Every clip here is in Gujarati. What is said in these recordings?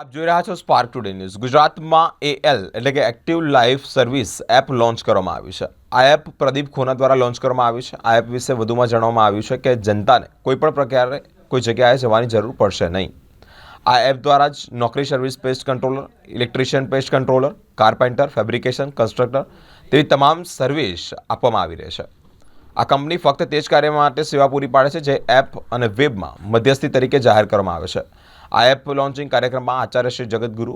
આપ જોઈ રહ્યા છો સ્પાર્ક ટુડે ન્યૂઝ ગુજરાતમાં એએલ એટલે કે active life service app launch કરવામાં આવી છે. આ એપ પ્રદીપ ખોના દ્વારા લોન્ચ કરવામાં આવી છે. આ એપ વિશે વધુમાં જણાવવામાં આવ્યું છે કે જનતાને કોઈપણ પ્રકારે કોઈ જગ્યાએ જવાની જરૂર પડશે નહીં. આ એપ દ્વારા જ નોકરી service pest controller electrician pest controller carpenter fabrication constructor તેવી તમામ સર્વિસ આપવામાં આવી રહી છે. આ કંપની ફક્ત તે જ કાર્ય માટે સેવા પૂરી પાડે છે જે એપ અને વેબમાં મધ્યસ્થી તરીકે જાહેર કરવામાં આવે છે. આ એપ લોન્ચિંગ કાર્યક્રમમાં આચાર્ય શ્રી જગતગુરુ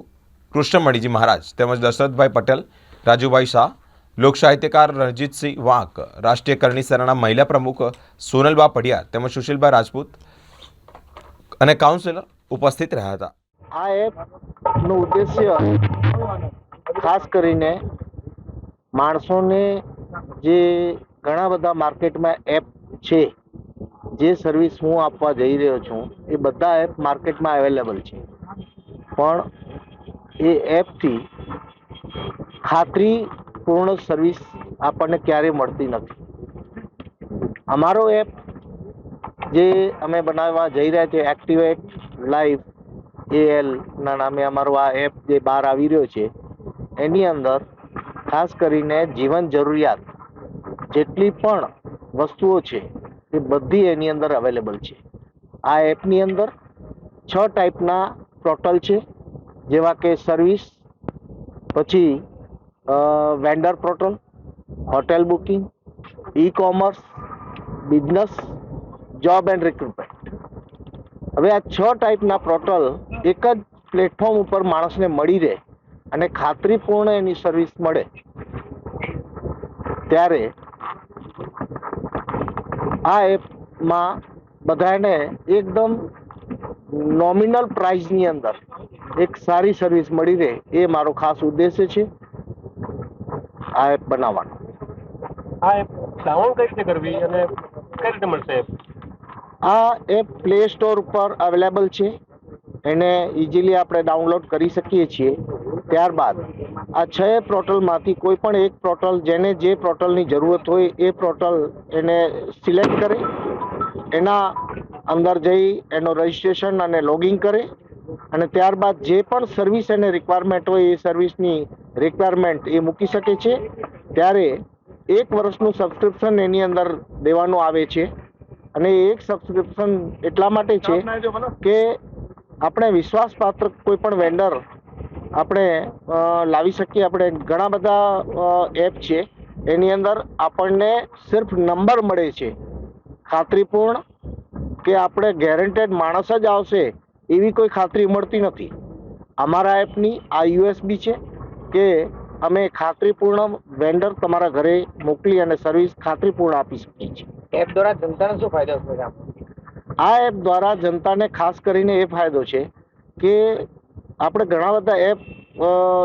કૃષ્ણમણીજી મહારાજ તેમજ દશરથભાઈ પટેલ, રાજુભાઈ શાહ લોકસાહિત્યકાર રણજીતસિંહ વાંક, રાષ્ટ્રીય કરણી મહિલા પ્રમુખ સોનલબા પડિયા તેમજ સુશીલભાઈ રાજપૂત અને કાઉન્સિલર ઉપસ્થિત રહ્યા હતા. આ એપનો ઉદ્દેશ્ય ખાસ કરીને માણસોને જે ઘણા બધા માર્કેટમાં એપ છે જે સર્વિસ હું આપવા જઈ રહ્યો છું, એ બધા એપ માર્કેટમાં અવેલેબલ છે. પણ એ એપથી ખાતરીપૂર્ણ સર્વિસ આપણને ક્યારેય મળતી નથી. અમારો એપ જે અમે બનાવવા જઈ રહ્યા છે એક્ટિવેટ લાઈવ એએલ ના નામે અમારો આ એપ જે બહાર આવી રહ્યો છે, એની અંદર ખાસ કરીને જીવન જરૂરિયાત જેટલી પણ વસ્તુઓ છે એ બધી એની અંદર અવેલેબલ છે. આ એપની અંદર છ ટાઈપના પોર્ટલ છે, જેવા કે સર્વિસ પછી vendor portal hotel booking e commerce business job and recruitment હવે આ છ ટાઈપના પોર્ટલ એક જ પ્લેટફોર્મ ઉપર માણસને મળી રહે અને ખાતરીપૂર્ણ એની સર્વિસ મળે. ત્યારે આ એપમાં બધાને એકદમ નોમિનલ પ્રાઇઝની અંદર એક સારી સર્વિસ મળી રહે એ મારો ખાસ ઉદ્દેશ્ય છે આ એપ બનાવવાનો. આ એપ ડાઉનલોડ કઈ રીતે કરવી અને કઈ રીતે મળશે આ એપ પ્લે સ્ટોર ઉપર અવેલેબલ છે. એને ઇઝીલી આપણે ડાઉનલોડ કરી શકીએ છીએ. ત્યારબાદ આ છ પોર્ટલમાંથી કોઈ પણ એક પોર્ટલ જેને જે પોર્ટલની જરૂરત હોય એ પોર્ટલ એને સિલેક્ટ કરે એના અંદર જઈ એનો રજિસ્ટ્રેશન અને લોગિન કરે અને ત્યારબાદ જે પણ સર્વિસ એને રિક્વાયરમેન્ટ હોય એ સર્વિસની રિક્વાયરમેન્ટ એ મૂકી શકે છે. ત્યારે એક વર્ષનું સબસ્ક્રિપ્શન એની અંદર દેવાનું આવે છે અને એક સબસ્ક્રિપ્શન એટલા માટે છે કે આપણે વિશ્વાસપાત્ર કોઈ પણ વેન્ડર આપણે લાવી શકીએ. આપણે ઘણા બધા એપ છે. એની અંદર આપણને સિર્ફ નંબર મળે છે. ખાતરીપૂર્ણ કે આપણે ગેરંટેડ માણસ જ આવશે એવી કોઈ ખાતરી મળતી નથી. અમારા એપની આ યુએસબી છે કે અમે ખાતરીપૂર્ણ વેન્ડર તમારા ઘરે મોકલી અને સર્વિસ ખાતરીપૂર્ણ આપી શકીએ છીએ. એપ દ્વારા જનતાને શું ફાયદો થશે? આ એપ દ્વારા જનતાને ખાસ કરીને એ ફાયદો છે કે આપણે ઘણા બધા એપ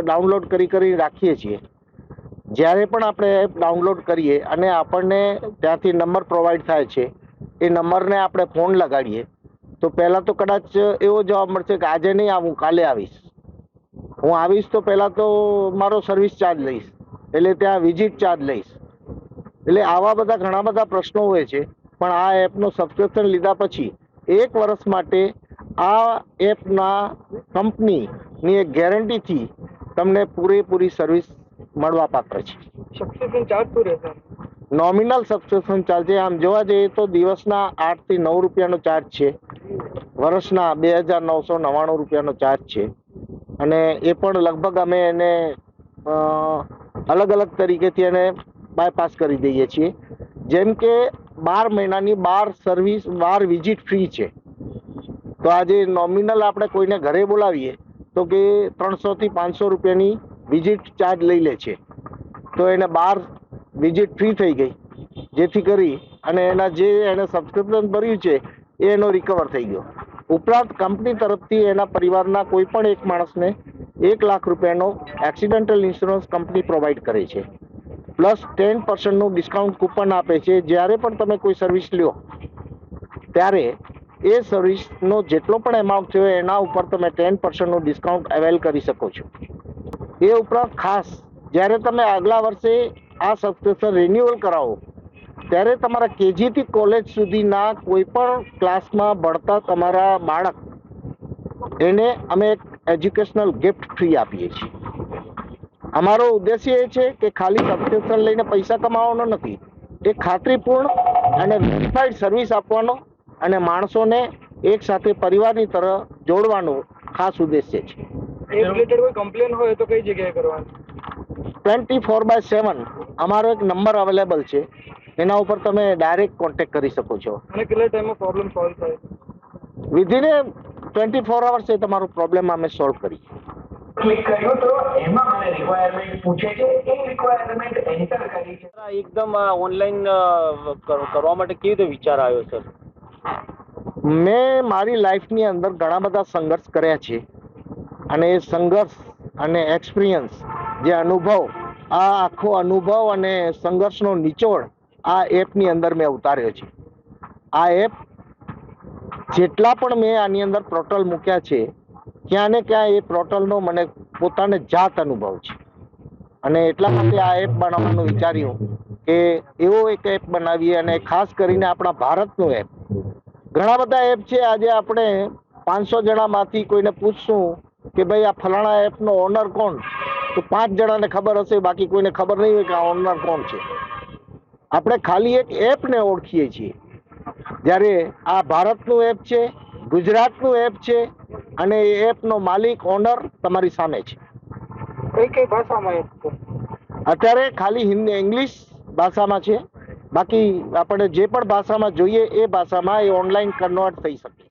ડાઉનલોડ કરી કરી રાખીએ છીએ. જ્યારે પણ આપણે એપ ડાઉનલોડ કરીએ અને આપણને ત્યાંથી નંબર પ્રોવાઈડ થાય છે, એ નંબરને આપણે ફોન લગાડીએ, તો પહેલાં તો કદાચ એવો જવાબ મળશે કે આજે નહીં આવું, કાલે આવીશ. હું આવીશ તો પહેલાં તો મારો સર્વિસ ચાર્જ લઈશ, એટલે ત્યાં વિઝિટ ચાર્જ લઈશ. એટલે આવા બધા ઘણા બધા પ્રશ્નો હોય છે, પણ આ એપનો સબસ્ક્રિપ્શન લીધા પછી એક વર્ષ માટે આ એપના કંપનીની એક ગેરંટીથી તમને પૂરેપૂરી સર્વિસ મળવાપાત્ર છે. સબસ્ક્રિપ્શન ચાર્જ શું રહેશે? નોમિનલ સબસ્ક્રિપ્શન ચાર્જ છે આમ જોવા જઈએ તો દિવસના આઠથી નવ રૂપિયાનો ચાર્જ છે. વર્ષના બે હજાર નવસો નવ્વાણું રૂપિયાનો ચાર્જ છે. અને એ પણ લગભગ અમે એને અલગ અલગ તરીકેથી એને બાયપાસ કરી દઈએ છીએ. જેમ કે બાર મહિનાની બાર સર્વિસ બાર વિઝિટ ફ્રી છે. તો આજે નોમિનલ આપણે કોઈને ઘરે બોલાવીએ તો કે ત્રણસોથી પાંચસો રૂપિયાની વિઝિટ ચાર્જ લઈ લે છે. તો એને બાર વિઝિટ ફ્રી થઈ ગઈ. જેથી કરી અને એના જે એને સબસ્ક્રિપ્શન ભર્યું છે, એ એનો રિકવર થઈ ગયો. ઉપરાંત કંપની તરફથી એના પરિવારના કોઈ પણ એક માણસને એક લાખ રૂપિયાનો એક્સિડન્ટલ ઇન્સ્યોરન્સ કંપની પ્રોવાઈડ કરે છે. પ્લસ ટેન પર્સન્ટનું ડિસ્કાઉન્ટ કૂપન આપે છે. જ્યારે પણ તમે કોઈ સર્વિસ લ્યો, ત્યારે એ સર્વિસનો જેટલો પણ એમાઉન્ટ થયો એના ઉપર તમે ટેન પર્સન્ટનું ડિસ્કાઉન્ટ અવેલ કરી શકો છો. એ ઉપરાંત ખાસ, જ્યારે તમે આગલા વર્ષે આ સબસ્ક્રિપ્શન રિન્યુઅલ કરાવો, ત્યારે તમારા કેજીથી કોલેજ સુધીના કોઈ પણ ક્લાસમાં ભણતા તમારા બાળક, એને અમે એક એજ્યુકેશનલ ગિફ્ટ ફ્રી આપીએ છીએ. અમારો ઉદ્દેશ્ય એ છે કે ખાલી સબસ્ક્રિપ્શન લઈને પૈસા કમાવાનો નથી, એ ખાતરીપૂર્ણ અને વેરીફાઈડ સર્વિસ આપવાનો અને માણસોને એક સાથે પરિવારની તરફ જોડવાનો ખાસ ઉદ્દેશ્ય છે. એ રિલેટેડ કોઈ કમ્પ્લેન હોય તો કઈ જગ્યાએ કરવાની? ટ્વેન્ટી ફોર બાય સેવન અમારો એક નંબર અવેલેબલ છે. એના ઉપર તમે ડાયરેક્ટ કોન્ટેક્ટ કરી શકો છો. અને કેટલા ટાઈમમાં પ્રોબ્લેમ સોલ્વ થાય? Within a twenty four hours એ તમારો પ્રોબ્લેમ અમે સોલ્વ કરી ક્લિક કર્યો તો એમાં મને રિક્વાયરમેન્ટ પૂછે છે. એ રિક્વાયરમેન્ટ એન્ટર કરી છે. એકદમ ઓનલાઈન કરવા માટે કેવી રીતે વિચાર આવ્યો સર? મેં મારી લાઈફની અંદર ઘણા બધા સંઘર્ષ કર્યા છે. અને એ સંઘર્ષ અને એક્સપિરિયન્સ, જે અનુભવ, આ આખો અનુભવ અને સંઘર્ષનો નિચોડ આ એપની અંદર મેં ઉતાર્યો છે. આ એપ જેટલા પણ મેં આની અંદર પોર્ટલ મૂક્યા છે, ક્યાં ને ક્યાં એ પ્રોટલનો મને પોતાને જાત અનુભવ છે. અને એટલા માટે આ એપ બનાવવાનું વિચાર્યું કે એવો એક એપ બનાવીએ અને ખાસ કરીને આપણા ભારતનું એપ. ઘણા બધા એપ છે આજે આપણે પાંચસો જણામાંથી કોઈને પૂછશું કે ભાઈ આ ફલાણા એપનો ઓનર કોણ? તો પાંચ જણાને ખબર હશે બાકી કોઈને ખબર નહીં હોય કે આ ઓનર કોણ છે. આપણે ખાલી એક એપને ઓળખીએ છીએ. જ્યારે આ ભારતનું એપ છે ગુજરાતનું એપ છે અને એ એપનો માલિક ઓનર તમારી સામે છે. કઈ કઈ ભાષામાં છે? અત્યારે ખાલી હિન્દી ઇંગ્લિશ ભાષામાં છે. બાકી આપણે જે પણ ભાષામાં જોઈએ એ ભાષામાં એ ઓનલાઈન કન્વર્ટ થઈ શકે.